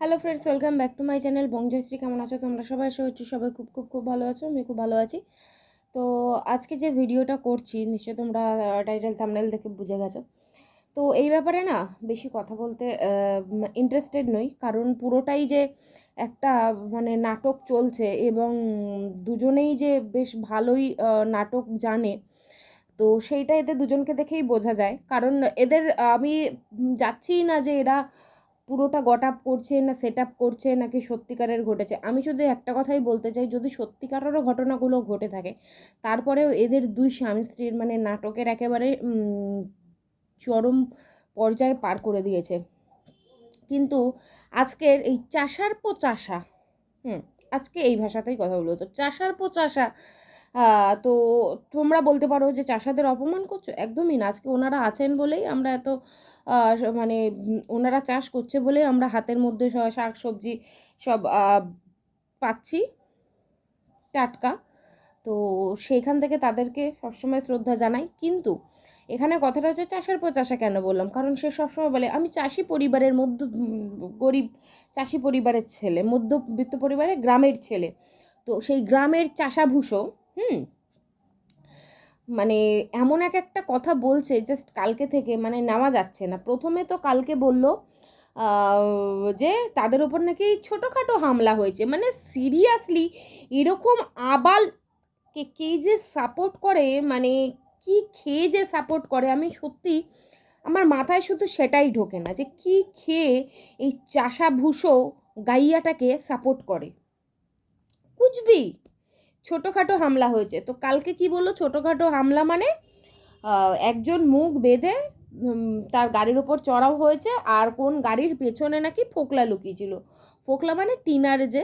Hello friends welcome back to my channel বংজয়শ্রী কেমন আছো তোমরা? সবাই আশা হচ্ছে সবাই খুব খুব খুব ভালো আছো আমি খুব ভালো আছি। তো আজকে যে ভিডিওটা করছি, নিশ্চয়ই তোমরা টাইটেল থামনেল দেখে বুঝে গেছো। তো এই ব্যাপারে না, বেশি কথা বলতে ইন্টারেস্টেড নই। কারণ পুরোটাই যে একটা মানে নাটক চলছে এবং দুজনেই যে বেশ ভালোই নাটক জানে, তো সেইটা এদের দুজনকে দেখেই বোঝা যায়। কারণ এদের, আমি যাচ্ছি না যে এরা পুরোটা গট আপ করছে না সেট আপ করছে নাকি সত্যিকারের ঘটেছে? আমি শুধু একটা কথাই বলতে চাই, যদি সত্যিকারেরও ঘটনাগুলো ঘটে থাকে, তারপরেও এদের দুই স্বামী স্ত্রীর মানে নাটকের একেবারে চরম পর্যায়ে পার করে দিয়েছে। কিন্তু আজকের এই চাষার পো চাষা, হুম, আজকে এই ভাষাতেই কথা বলব। তো চাষার পো চাষা তো তোমরা বলতে পারো যে চাষাদের অপমান করছ? একদমই না। আজকে ওনারা আছেন বলেই আমরা এত মানে ওনারা চাষ করছে বলেই আমরা হাতের মধ্যে শাক, সবজি সব পাচ্ছি, টাটকা। তো সেইখান থেকে তাদেরকে সবসময় শ্রদ্ধা জানাই। কিন্তু এখানে কথাটা হচ্ছে চাষের পর চাষা কেন বললাম? কারণ সে সবসময় বলে, আমি চাষি পরিবারের মধ্য, গরিব চাষি পরিবারের ছেলে, মধ্যবিত্ত পরিবারের গ্রামের ছেলে। তো সেই গ্রামের চাষাভূষো, হুম মানে এমন এক একটা কথা বলছে জাস্ট কালকে থেকে মানে নেওয়া যাচ্ছে না। প্রথমে তো কালকে বলল যে তাদের ওপর নাকি ছোটোখাটো হামলা হয়েছে। মানে সিরিয়াসলি এরকম আবাল কে কে যে সাপোর্ট করে মানে কি খেয়ে যে সাপোর্ট করে, আমি সত্যি আমার মাথায় শুধু সেটাই ঢোকে না যে কি খেয়ে এই চাষাভূষো গাইয়াটাকে সাপোর্ট করে। কুচবি! ছোটোখাটো হামলা হয়েছে। তো কালকে কি বলল? ছোটোখাটো হামলা মানে একজন মুখ বেঁধে তার গাড়ির ওপর চড়াও হয়েছে আর কোন গাড়ির পেছনে নাকি ফোকলা লুকিয়েছিল। ফোকলা মানে টিনার যে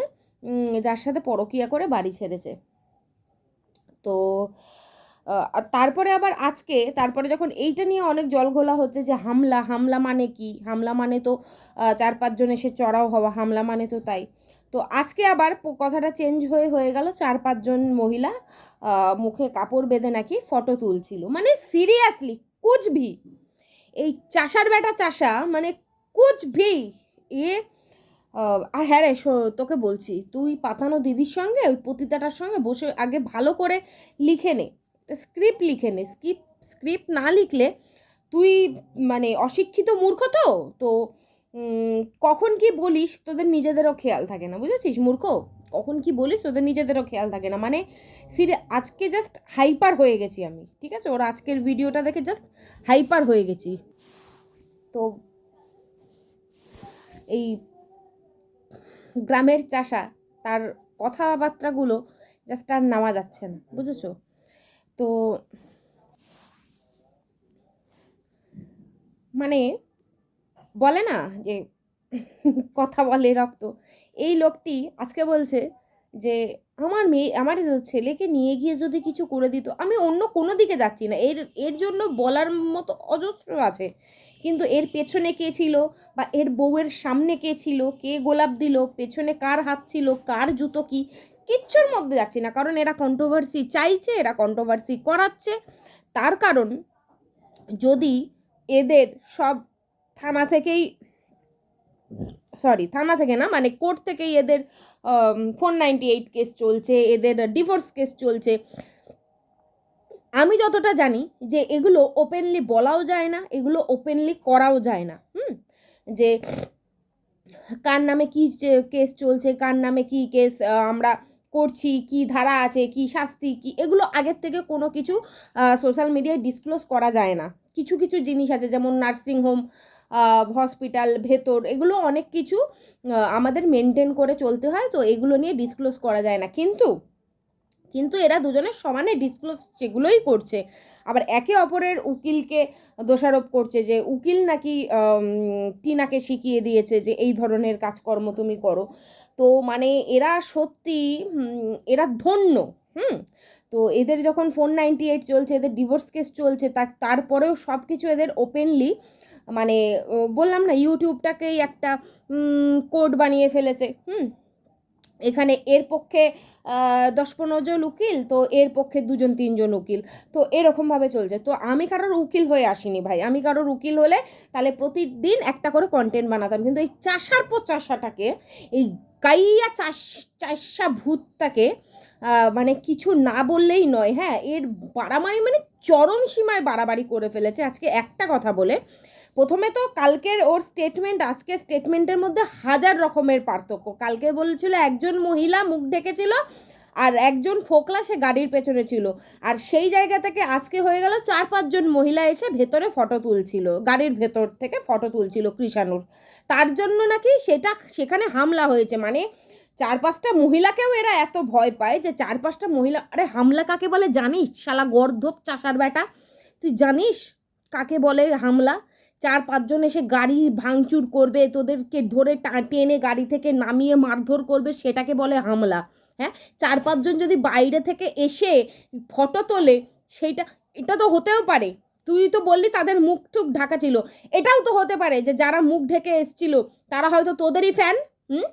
যার সাথে পরকিয়া করে বাড়ি ছেড়েছে। তো তারপরে আবার আজকে, তারপরে যখন এইটা নিয়ে অনেক জলঘোলা হচ্ছে যে হামলা হামলা মানে কি? হামলা মানে তো চার পাঁচজন এসে চড়াও হওয়া, হামলা মানে তো তাই। তো আজকে আবার কথাটা চেঞ্জ হয়ে হয়ে গেল। চার পাঁচজন মহিলা মুখে কাপড় বেঁধে নাকি ফটো তুলছিল। মানে সিরিয়াসলি কুচভি এই চাষার বেটা চাষা মানে কুচভি এ আর হ্যাঁ রে তোকে বলছি, তুই পাতানো দিদির সঙ্গে, ওই পতিতাটার সঙ্গে বসে আগে ভালো করে লিখে নে। স্ক্রিপ্ট লিখে নে। স্ক্রিপ্ট স্ক্রিপ্ট না লিখলে তুই মানে অশিক্ষিত মূর্খ তো? তো কখন কি বলিস তোদের নিজেদেরও খেয়াল থাকে না, বুঝেছিস মূর্খ? কখন কি বলিস তোদের নিজেদেরও খেয়াল থাকে না। মানে সিরে আজকে জাস্ট হাইপার হয়ে গেছি আমি, ঠিক আছে? ওর আজকের ভিডিওটা দেখে জাস্ট হাইপার হয়ে গেছি। তো এই গ্রামের চাষা, তার কথাবার্তাগুলো জাস্ট আর নেওয়া যাচ্ছে না, বুঝেছ? তো মানে বলে না যে কথা বলে রক্ত। এই লোকটি আজকে বলছে যে, আমার মেয়ে, আমার ছেলেকে নিয়ে গিয়ে যদি কিছু করে দিত, আমি অন্য কোনো দিকে যাচ্ছি না। এর এর জন্য বলার মতো অজস্র আছে। কিন্তু এর পেছনে কে ছিল বা এর বউয়ের সামনে কে ছিল, কে গোলাপ দিল, পেছনে কার হাত ছিল, কার জুতো কি, কিচ্ছুর মধ্যে যাচ্ছি না। কারণ এরা কন্ট্রোভার্সি চাইছে, এরা কন্ট্রোভার্সি করাচ্ছে। তার কারণ যদি এদের সব থানা থেকেই সরি থানা থেকে না মানে কোর্ট থেকেই এদের ফোর নাইনটি এইট কেস চলছে, এদের ডিভোর্স কেস চলছে। আমি যতটা জানি যে এগুলো ওপেনলি বলাও যায় না, এগুলো ওপেনলি করাও যায় না, হুম? যে কার নামে কী কেস চলছে, কার নামে কী কেস আমরা করছি, কি ধারা আছে, কি শাস্তি, কি, এগুলো আগের থেকে কোনো কিছু সোশ্যাল মিডিয়ায় ডিসক্লোজ করা যায় না। কিছু কিছু জিনিস আছে, যেমন নার্সিংহোম হসপিটাল ভেতর, এগুলো অনেক কিছু আমাদের মেনটেন করে চলতে হয়, তো এগুলো নিয়ে ডিসক্লোজ করা যায় না। কিন্তু কিন্তু এরা দুজনে সমানে ডিসক্লোজ সেগুলোই করছে। আবার একে অপরের উকিলকে দোষারোপ করছে যে, উকিল নাকি টিনাকে শিখিয়ে দিয়েছে যে, এই ধরনের কাজকর্ম তুমি করো। তো মানে এরা সত্যি এরা ধন্য, হুম। তো এদের যখন ফোন নাইনটি এইট চলছে, এদের ডিভোর্স কেস চলছে, তার, তারপরেও সব কিছু এদের ওপেনলি মানে বললাম না, ইউটিউবটাকেই একটা কোড বানিয়ে ফেলেছে, হুম? এখানে এর পক্ষে দশ পনেরো জন উকিল, তো এর পক্ষে দুজন, তিনজন উকিল। তো এরকমভাবে চলছে। তো আমি কারোর উকিল হয়ে আসিনি ভাই। আমি কারোর উকিল হলে তাহলে প্রতিদিন একটা করে কন্টেন্ট বানাতাম। কিন্তু এই চাষার পর চাষাটাকে, এই গাইয়া চাষ, চাষা ভূতটাকে মানে কিছু না বললেই নয় হ্যাঁ? এর বাড়াবাড়ি মানে চরম সীমায় বাড়াবাড়ি করে ফেলেছে। আজকে একটা কথা বলে প্রথমে তো কালকের ওর স্টেটমেন্ট আজকের স্টেটমেন্টের মধ্যে হাজার রকমের পার্থক্য। কালকে বলেছিল একজন মহিলা মুখ ঢেকেছিল আর একজন ফোকলা সে গাড়ির পেছনে ছিল। আর সেই জায়গা থেকে আজকে হয়ে গেল চার পাঁচজন মহিলা এসে ভেতরে ফটো তুলছিল, গাড়ির ভেতর থেকে ফটো তুলছিল কৃষাণুর। তার জন্য নাকি সেটা, সেখানে হামলা হয়েছে। মানে চার পাঁচটা মহিলাকেও এরা এত ভয় পায় যে চার পাঁচটা মহিলা, আরে হামলা কাকে বলে জানিস? শালা গর্ধপ চাষার বেটা, তুই জানিস কাকে বলে হামলা? চার পাঁচজন এসে গাড়ি ভাঙচুর করবে, তোদেরকে ধরে টেনে গাড়ি থেকে নামিয়ে মারধর করবে, সেটাকে বলে হামলা। হ্যাঁ? চার পাঁচজন যদি বাইরে থেকে এসে ফটো তোলে, সেইটা, এটা তো হতেও পারে। তুই তো বললি তাদের মুখ টুক ঢাকা ছিল। এটাও তো হতে পারে যে যারা মুখ ঢেকে এসছিল, তারা হয়তো তোদেরই ফ্যান হুম?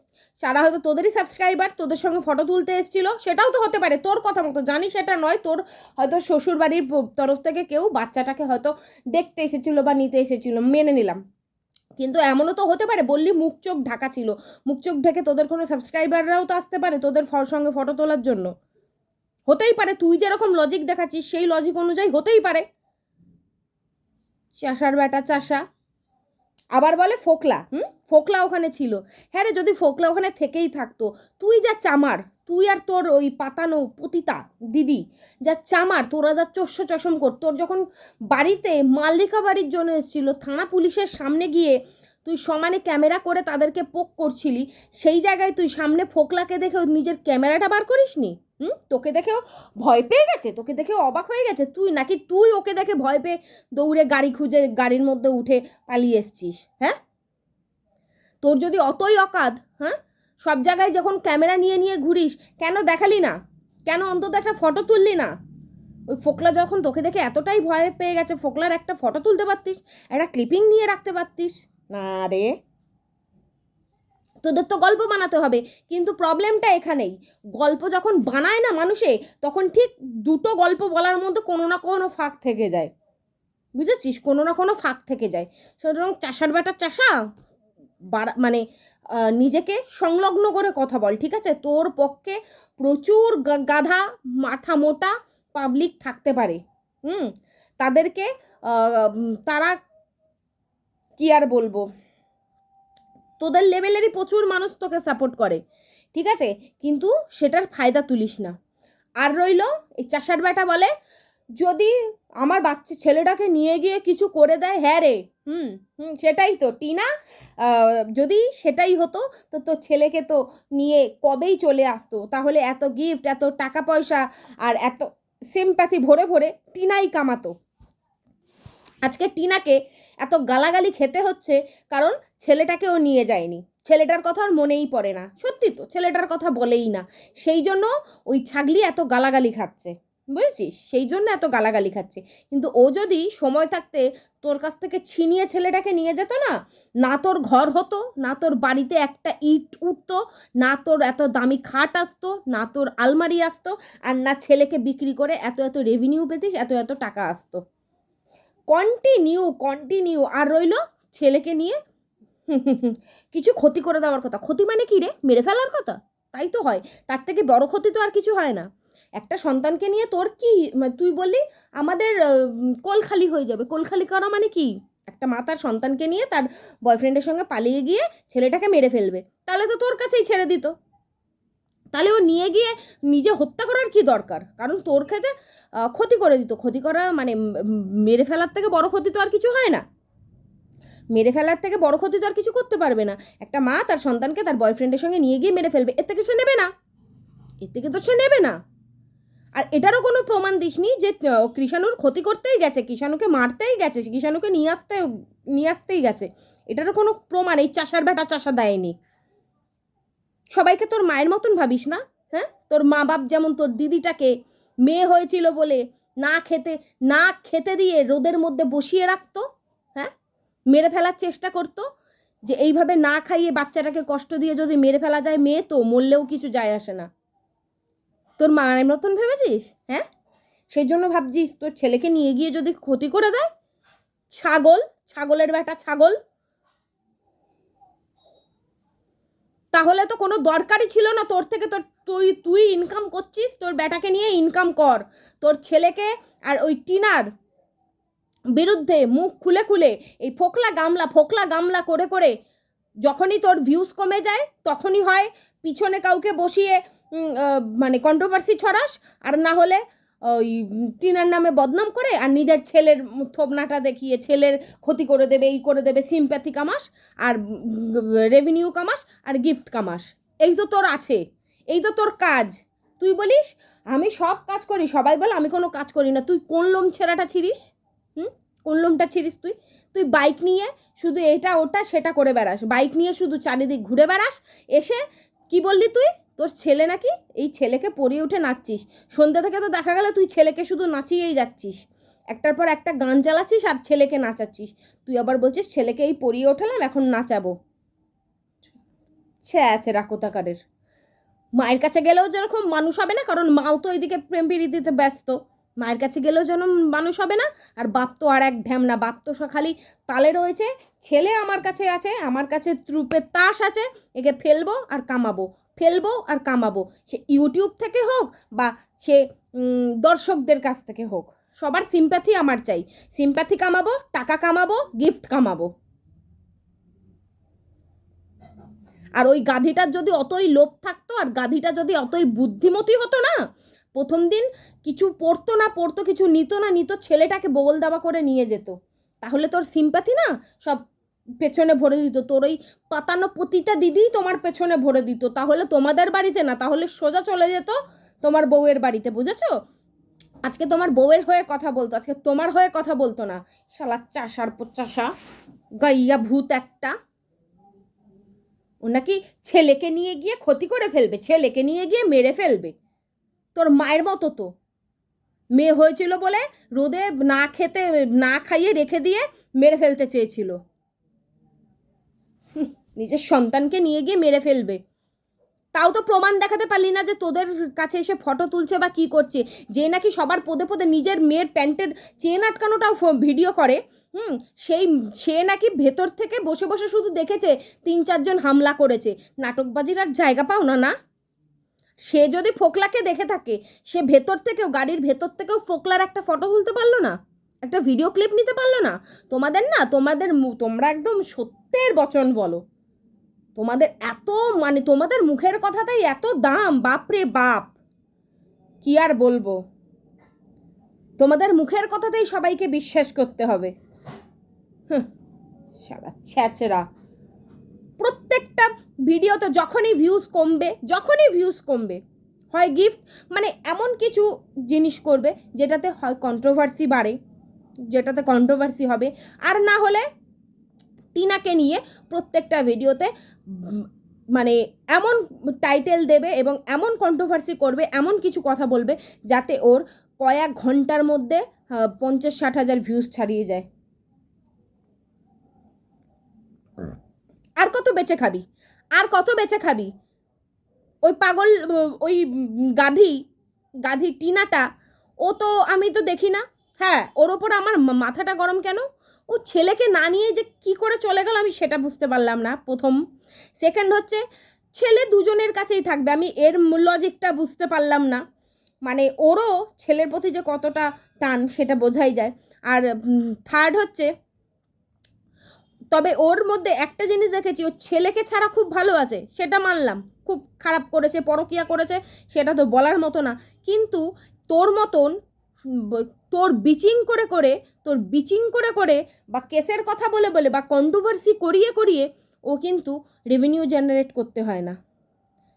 তারা হয়তো তোদেরই সাবস্ক্রাইবার তোদের সঙ্গে ফটো তুলতে এসছিল। সেটাও তো হতে পারে, তোর কথা মতো। জানি সেটা নয়, তোর হয়তো শ্বশুর বাড়ির তরফ থেকে কেউ বাচ্চাটাকে হয়তো দেখতে এসেছিল বা নিতে এসেছিল, মেনে নিলাম। কিন্তু এমনও তো হতে পারে, বললি মুখ চোখ ঢাকা ছিল। মুখ চোখ ঢেকে তোদের কোনো সাবস্ক্রাইবাররাও তো আসতে পারে তোদের সঙ্গে ফটো তোলার জন্য। হতেই পারে, তুই যেরকম লজিক দেখাচ্ছিস, সেই লজিক অনুযায়ী হতেই পারে। চাষার বেটা চাষা। আবার বলে ফোকলা, হুম? ফোকলা ওখানে ছিল। হ্যাঁ রে, যদি ফোকলা ওখানে থেকেই থাকতো, তুই যা চামার, তুই আর তোর ওই পাতানো পতিতা দিদি, যা চামার, তোরা যা চস্য চশম কর, তোর যখন বাড়িতে মাল্লিকা বাড়ির জন্য এসেছিল, থানা পুলিশের সামনে গিয়ে তুই সমানে ক্যামেরা করে তাদেরকে পোক করছিলি, সেই জায়গায় তুই সামনে ফোকলাকে দেখে নিজের ক্যামেরাটা বার করিসনি? হুম? তোকে দেখেও ভয় পেয়ে গেছে? তোকে দেখে অবাক হয়ে গেছে? তুই নাকি তুই ওকে দেখে ভয় পেয়ে দৌড়ে গাড়ি খুঁজে গাড়ির মধ্যে উঠে পালিয়ে এসছিস হ্যাঁ? তোর যদি অতই অকাদ হ্যাঁ? সব জায়গায় যখন ক্যামেরা নিয়ে নিয়ে ঘুরিস, কেন দেখালি না? কেন অন্তত একটা ফটো তুললি না? ওই ফোকলা যখন তোকে দেখে এতটাই ভয় পেয়ে গেছে, ফোকলার একটা ফটো তুলতে পারতিস, একটা ক্লিপিং নিয়ে রাখতে পারতিস। না রে। তোদের তো গল্প বানাতে হবে, কিন্তু প্রবলেমটা এখানেই। গল্প যখন বানায় না মানুষে, তখন ঠিক দুটো গল্প বলার মধ্যে কোনো না কোনো ফাঁক থেকে যায়। বুঝেছিস? কোনো না কোনো ফাঁক থেকে যায়। সুতরাং চাষার বেটার চাষা মানে নিজেকে সংলগ্ন করে কথা বল, ঠিক আছে? তোর পক্ষে প্রচুর গাধা, মাথা মোটা পাবলিক থাকতে পারে। হুম? তাদেরকে তারা কি আর বলব? তোদের লেভেলেরই প্রচুর মানুষ তোকে সাপোর্ট করে, ঠিক আছে? কিন্তু সেটার ফায়দা তুলিস না। আর রইল, এই চাষার বেটা বলে, যদি আমার বাচ্চা, ছেলেটাকে নিয়ে গিয়ে কিছু করে দেয় হ্যাঁ রে, হুম হুম, সেটাই তো, টিনা যদি সেটাই হতো, তো তোর ছেলেকে তো নিয়ে কবেই চলে আসতো? তাহলে এত গিফট এত টাকা পয়সা, আর এত সিম্প্যাথি ভরে ভরে টিনাই কামাতো। আজকে টিনাকে এত গালাগালি খেতে হচ্ছে কারণ ছেলেটাকে ও নিয়ে যায়নি। ছেলেটার কথা আর মনেই পড়ে না। সত্যি তো, ছেলেটার কথা বলেই না। সেই জন্য ওই ছাগলি এত গালাগালি খাচ্ছে। বুঝেছিস? সেই জন্য এত গালাগালি খাচ্ছে। কিন্তু ও যদি সময় থাকতে তোর কাছ থেকে ছিনিয়ে ছেলেটাকে নিয়ে যেত না না তোর ঘর হতো, না তোর বাড়িতে একটা ইট উঠতো, না তোর এত দামি খাট আসতো, না তোর আলমারি আসতো, আর না ছেলেকে বিক্রি করে এত এত রেভিনিউ পেতে এত এত টাকা আসতো। কন্টিনিউ কন্টিনিউ আর রইল ছেলেকে নিয়ে। কিছু ক্ষতি করে দেওয়ার কথা। ক্ষতি মানে কি রে? মেরে ফেলার কথা? তাই তো হয়। তার থেকে বড় ক্ষতি তো আর কিছু হয় না। একটা সন্তানকে নিয়ে তোর কি তুই বললি আমাদের কোল খালি হয়ে যাবে। কোল খালি করা মানে কি? একটা মা তার সন্তানকে নিয়ে তার বয়ফ্রেন্ডের সঙ্গে পালিয়ে গিয়ে ছেলেটাকে মেরে ফেলবে। তাহলে তো তোর কাছেই ছেড়ে দিত। তাহলে ও নিয়ে গিয়ে নিজে হত্যা করার কি দরকার? কারণ তোর আহ, ক্ষতি করে দিত। ক্ষতি করা মানে মেরে ফেলার থেকে বড় ক্ষতি তো আর কিছু হয় না। মেরে ফেলার থেকে বড় ক্ষতি তো আর কিছু করতে পারবে না। একটা মা তার সন্তানকে তার বয়ফ্রেন্ডের সঙ্গে নিয়ে গিয়ে মেরে ফেলবে। এর থেকে সে নেবে না। এর থেকে তো সে নেবে না। আর এটারও কোনো প্রমাণ দিসনি যে কৃষাণুর ক্ষতি করতেই গেছে কৃষাণুকে মারতেই গেছে কৃষাণুকে নিয়ে আসতে নিয়ে আসতেই গেছে। এটারও কোনো প্রমাণ এই চাষার বেটা চাষা দেয়নি। সবাইকে তোর মায়ের মতন ভাবিস না? হ্যাঁ? তোর মা বাপ যেমন তোর দিদিটাকে মেয়ে হয়েছিল বলে না খেতে না খেতে দিয়ে রোদের মধ্যে বসিয়ে রাখতো হ্যাঁ? মেরে ফেলার চেষ্টা করতো, যে এইভাবে না খাইয়ে বাচ্চাটাকে কষ্ট দিয়ে যদি মেরে ফেলা যায় মেয়ে তো মরলেও কিছু যায় আসে না। তোর মায়ের মতন ভেবেছিস? হ্যাঁ? সেই জন্য ভাবছিস তোর ছেলেকে নিয়ে গিয়ে যদি ক্ষতি করে দেয়? ছাগল, ছাগলের বেটা ছাগল তাহলে তো কোনো দরকারই ছিল না। তোর থেকে তোর, তুই তুই ইনকাম করছিস, তোর বেটাকে নিয়ে ইনকাম কর। তোর ছেলেকে আর ওই টিনার বিরুদ্ধে মুখ খুলে খুলে এই ফোকলা গামলা ফোকলা গামলা করে করে যখনই তোর ভিউজ কমে যায়, তখনই হয় পিছনে কাউকে বসিয়ে মানে কন্ট্রোভার্সি ছড়াস। আর না হলে ওই টিনার নামে বদনাম করে আর নিজের ছেলের থোপনাটা দেখিয়ে ছেলের ক্ষতি করে দেবে, এই করে দেবে সিম্প্যাথি কামাস আর রেভিনিউ কামাস আর গিফট কামাস। এই তো তোর আছে, এই তো তোর কাজ। তুই বলিস, আমি সব কাজ করি, সবাই বলে আমি কোনো কাজ করি না। তুই কোন লোম ছেঁড়াটা ছিড়িস? হুম? কোন লোমটা ছিড়িস তুই? তুই বাইক নিয়ে শুধু এটা, ওটা, সেটা করে বেড়াস। বাইক নিয়ে শুধু চারিদিক ঘুরে বেড়াস। এসে কি বললি তুই? তোর ছেলে নাকি? এই ছেলেকে পরিয়ে উঠে নাচছিস। সন্ধ্যা থেকে তো দেখা গেল তুই ছেলেকে শুধু নাচিয়েই যাচ্ছিস। একটার পর একটা গান চালাচ্ছিস আর ছেলেকে নাচাচ্ছিস। তুই আবার বলছিস, ছেলেকে এই পরিয়ে ওঠালাম, এখন নাচাবো। ছে আছে রাকোতাকারের মায়ের কাছে গেলেও যেরকম মানুষ হবে না, কারণ মাও তো এইদিকে প্রেম দিতে ব্যস্ত। মায়ের কাছে গেলেও যেন মানুষ হবে না, আর বাপ তো আর এক ঢ্যামনা বাপ তো খালি তালে রয়েছে, ছেলে আমার কাছে আছে, আমার কাছে ত্রুপের তাস আছে, একে ফেলব আর কামাবো। ফেলব আর কামাবো। সে ইউটিউব থেকে হোক বা সে দর্শকদের কাছ থেকে হোক, সবার সিম্প্যাথি আমার চাই। সিম্প্যাথি কামাবো, টাকা কামাবো গিফট কামাবো। আর ওই গাধিটার যদি অতই লোভ থাকতো, আর গাধিটা যদি অতই বুদ্ধিমতী হতো না, প্রথম দিন কিছু পড়তো না, পড়তো, কিছু নিত না, নিত, ছেলেটাকে বগল দাবা করে নিয়ে যেত। তাহলে তোর সিম্প্যাথি না সব পেছনে ভরে দিত। তোর ওই পাতানো প্রতিটা দিদি তোমার পেছনে ভরে দিত। তাহলে তোমাদের বাড়িতে না, তাহলে সোজা চলে যেত তোমার বউয়ের বাড়িতে, বুঝেছ? আজকে তোমার বউয়ের হয়ে কথা বলতো, আজকে তোমার হয়ে কথা বলতো না। শালা চাষার চাষা গাইয়া ভূত একটা। ও নাকি ছেলেকে নিয়ে গিয়ে ক্ষতি করে ফেলবে, ছেলেকে নিয়ে গিয়ে মেরে ফেলবে। তোর মায়ের মতো তো। মেয়ে হয়েছিল বলে রোদে না খেতে, না খাইয়ে রেখে দিয়ে মেরে ফেলতে চেয়েছিল। নিজের সন্তানকে নিয়ে গিয়ে মেরে ফেলবে। তাও তো প্রমাণ দেখাতে পারলি না যে তোদের কাছে এসে ফটো তুলছে বা কি করছে। যে নাকি সবার পদে পদে নিজের মেয়ের প্যান্টের চেন আটকানোটাও ভিডিও করে। হুম, সেই সে নাকি ভেতর থেকে বসে বসে শুধু দেখেছে তিন চারজন হামলা করেছে। নাটকবাজির আর জায়গা পাও না না? সে যদি ফোকলাকে দেখে থাকে, সে ভেতর থেকেও, গাড়ির ভেতর থেকেও ফোকলার একটা ফটো তুলতে পারল না? একটা ভিডিও ক্লিপ নিতে পারল না? তোমাদের না, তোমাদের তোমরা একদম সত্যের বচন বলো। তোমাদের এত মানে তোমাদের মুখের কথাটাই এত দাম, বাপরে বাপ। কি আর বলব? তোমাদের মুখের কথাতেই সবাইকে বিশ্বাস করতে হবে। সারা ছ্যাচরা প্রত্যেকটা ভিডিওতে যখনই ভিউজ কমবে, যখনই ভিউজ কমবে, হয় গিফট মানে এমন কিছু জিনিস করবে যেটাতে হয় কন্ট্রোভার্সি বাড়ে, যেটাতে কন্ট্রোভার্সি হবে। আর না হলে টিনাকে নিয়ে প্রত্যেকটা ভিডিওতে মানে এমন টাইটেল দেবে এবং এমন কন্ট্রোভার্সি করবে এমন কিছু কথা বলবে যাতে ওর কয়েক ঘণ্টার মধ্যে পঞ্চাশ ষাট হাজার ভিউজ ছাড়িয়ে যায়। আর কত বেঁচে খাবি? আর কত বেঁচে খাবি? ওই পাগল ওই গাধি গাধি টিনাটা ও তো আমি তো দেখি না। হ্যাঁ ওর ওপর আমার মাথাটা গরম কেন? ও ছেলেকে না নিয়ে যে কি করে চলে গেল আমি সেটা বুঝতে পারলাম না। প্রথম। সেকেন্ড হচ্ছে, ছেলে দুজনের কাছেই থাকবে। আমি এর লজিকটা বুঝতে পারলাম না। মানে ওরও ছেলের প্রতি যে কতটা টান সেটা বোঝাই যায়। আর থার্ড হচ্ছে, তবে ওর মধ্যে একটা জিনিস দেখেছি, ও ছেলেকে ছাড়া খুব ভালো আছে, সেটা মানলাম। খুব খারাপ করেছে, পরকিয়া করেছে, সেটা তো বলার মতো না। কিন্তু তোর মতন তোর বিচিং করে করে, তোর বিচিং করে করে বা কেসের কথা বলে বলে বা কন্ট্রোভার্সি করিয়ে করিয়ে ও কিন্তু রেভিনিউ জেনারেট করতে হয় না।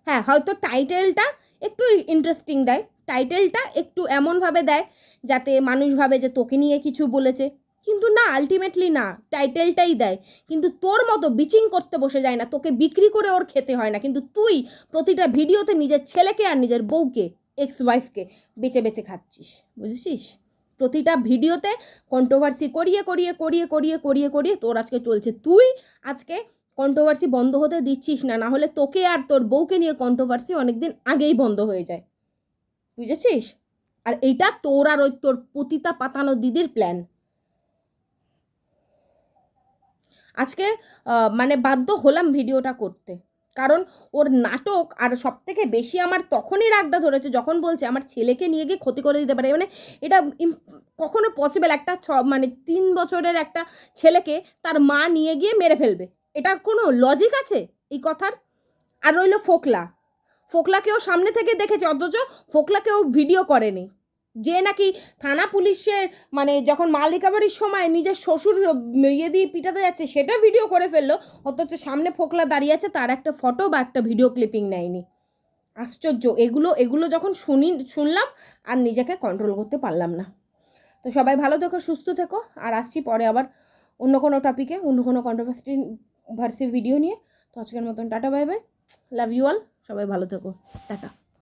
হ্যাঁ হয়তো টাইটেলটা একটু ইন্টারেস্টিং দেয় টাইটেলটা একটু এমনভাবে দেয় যাতে মানুষ ভাবে যে তোকে নিয়ে কিছু বলেছে। কিন্তু না আলটিমেটলি না টাইটেলটাই দেয়। কিন্তু তোর মতো বিচিং করতে বসে যায় না, তোকে বিক্রি করে ওর খেতে হয় না। কিন্তু তুই প্রতিটা ভিডিওতে নিজের ছেলেকে আর নিজের বউকে এক্স ওয়াইফকে বেছে বেছে খাচ্ছিস, বুঝেছিস? প্রতিটা ভিডিওতে কন্ট্রোভার্সি করিয়ে করিয়ে করিয়ে করিয়ে করিয়ে করিয়ে তোর আজকে চলছে। তুই আজকে কন্ট্রোভার্সি বন্ধ হতে দিচ্ছিস না না হলে তোকে আর তোর বউকে নিয়ে কন্ট্রোভার্সি অনেকদিন আগেই বন্ধ হয়ে যায়। বুঝেছিস? আর এইটা তোর আর ওই তোর পতিতা পাতানো দিদির প্ল্যান আজকে মানে বাধ্য হলাম ভিডিওটা করতে। কারণ ওর নাটক আর সব থেকে বেশি আমার তখনই রাগটা ধরেছে যখন বলছে আমার ছেলেকে নিয়ে গিয়ে ক্ষতি করে দিতে পারে। মানে এটা কখনো পসিবল একটা ছ মানে তিন বছরের একটা ছেলেকে তার মা নিয়ে গিয়ে মেরে ফেলবে। এটার কোনো লজিক আছে এই কথার? আর রইল ফোকলা। ফোকলাকেও সামনে থেকে দেখেছে, অথচ ফোকলাকেও ভিডিও করেনি। যে নাকি থানা পুলিশের মানে যখন মাল রিকাভারির সময় নিজের শ্বশুর ইয়ে দিয়ে পিটাতে যাচ্ছে, সেটা ভিডিও করে ফেলল। অথচ সামনে ফোকলা দাঁড়িয়ে আছে, তার একটা ফটো বা একটা ভিডিও ক্লিপিং নেয়নি। আশ্চর্য। এগুলো এগুলো যখন শুনি, শুনলাম, আর নিজেকে কন্ট্রোল করতে পারলাম না। তো সবাই ভালো থেকো, সুস্থ থেকো। আর আসছি পরে আবার অন্য কোনো টপিকে অন্য কোনো কন্ট্রোভার্সি ভার্সি ভিডিও নিয়ে। তো আজকের মতন tata bye bye love you all সবাই ভালো থেকো। টাটা।